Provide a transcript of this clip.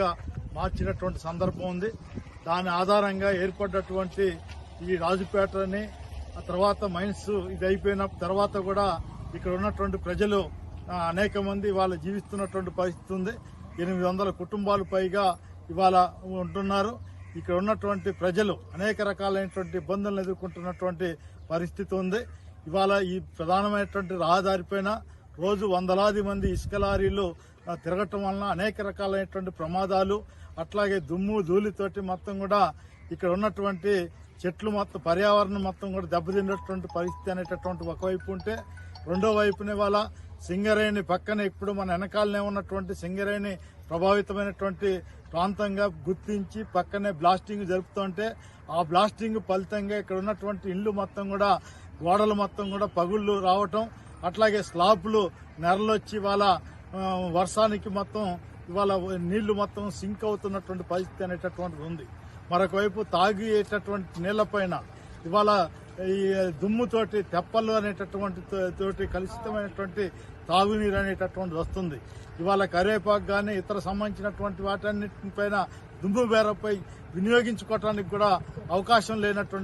గా మార్చినటువంటి సందర్భం ఉంది. దాని ఆధారంగా ఏర్పడ్డటువంటి ఈ రాజుపేటని ఆ తర్వాత మైన్స్ ఇది అయిపోయిన తర్వాత కూడా ఇక్కడ ఉన్నటువంటి ప్రజలు అనేక మంది వాళ్ళు జీవిస్తున్నటువంటి పరిస్థితి ఉంది. ఎనిమిది వందల కుటుంబాలు పైగా ఇవాళ ఉంటున్నారు. ఇక్కడ ఉన్నటువంటి ప్రజలు అనేక రకాలైనటువంటి ఇబ్బందులను ఎదుర్కొంటున్నటువంటి పరిస్థితి ఉంది. ఇవాళ ఈ ప్రధానమైనటువంటి రహదారిపైన రోజు వందలాది మంది ఇసుక లారీలు తిరగటం వలన అనేక రకాలైనటువంటి ప్రమాదాలు అట్లాగే దుమ్ము ధూళితోటి మొత్తం కూడా ఇక్కడ ఉన్నటువంటి చెట్లు మొత్తం పర్యావరణం మొత్తం కూడా దెబ్బతిన్నటువంటి పరిస్థితి అనేటటువంటి ఒకవైపు ఉంటే రెండో వైపున వల్ల సింగరేణి పక్కన ఇప్పుడు మన వెనకాలనే ఉన్నటువంటి సింగరేణి ప్రభావితమైనటువంటి ప్రాంతంగా గుర్తించి పక్కనే బ్లాస్టింగ్ జరుపుతుంటే ఆ బ్లాస్టింగ్ ఫలితంగా ఇక్కడ ఉన్నటువంటి ఇల్లు మొత్తం కూడా గోడలు మొత్తం కూడా పగుళ్ళు రావటం అట్లాగే స్లాబ్లు నెరలొచ్చి ఇవాళ వర్షానికి మొత్తం ఇవాళ నీళ్ళు మొత్తం సింక్ అవుతున్నటువంటి పరిస్థితి అనేటటువంటిది ఉంది. మరొక వైపు తాగేటటువంటి నీళ్ళపైన ఇవాళ ఈ దుమ్ముతోటి తెప్పలు అనేటటువంటి తో- తోటి కలుషితమైనటువంటి తాగునీరు అనేటటువంటిది వస్తుంది. ఇవాళ కరేపాకు కానీ ఇతర సంబంధించినటువంటి వాటన్నిటిపైన దుమ్ము బేరపై వినియోగించుకోవటానికి కూడా అవకాశం లేనటువంటి